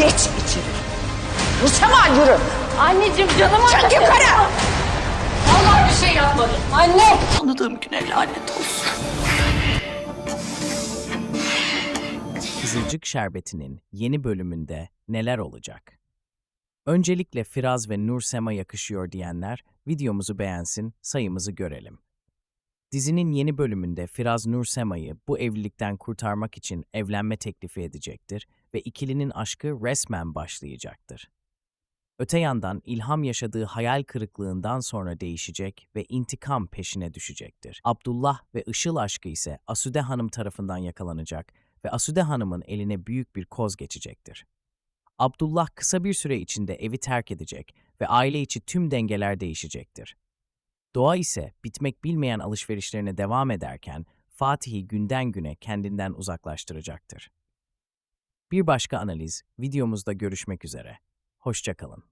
Geç içeri. Nursema yürü. Anneciğim canım Çık yukarı. Allah bir şey yapmadım. Anne. Tanıdığım güne lanet olsun. Kızılcık Şerbeti'nin yeni bölümünde neler olacak? Öncelikle Firaz ve Nur Sema yakışıyor diyenler videomuzu beğensin, sayımızı görelim. Dizinin yeni bölümünde Firaz Nur Sema'yı bu evlilikten kurtarmak için evlenme teklifi edecektir ve ikilinin aşkı resmen başlayacaktır. Öte yandan İlham yaşadığı hayal kırıklığından sonra değişecek ve intikam peşine düşecektir. Abdullah ve Işıl aşkı ise Asude Hanım tarafından yakalanacak ve Asude Hanım'ın eline büyük bir koz geçecektir. Abdullah kısa bir süre içinde evi terk edecek ve aile içi tüm dengeler değişecektir. Doğa ise bitmek bilmeyen alışverişlerine devam ederken Fatih'i günden güne kendinden uzaklaştıracaktır. Bir başka analiz videomuzda görüşmek üzere. Hoşçakalın.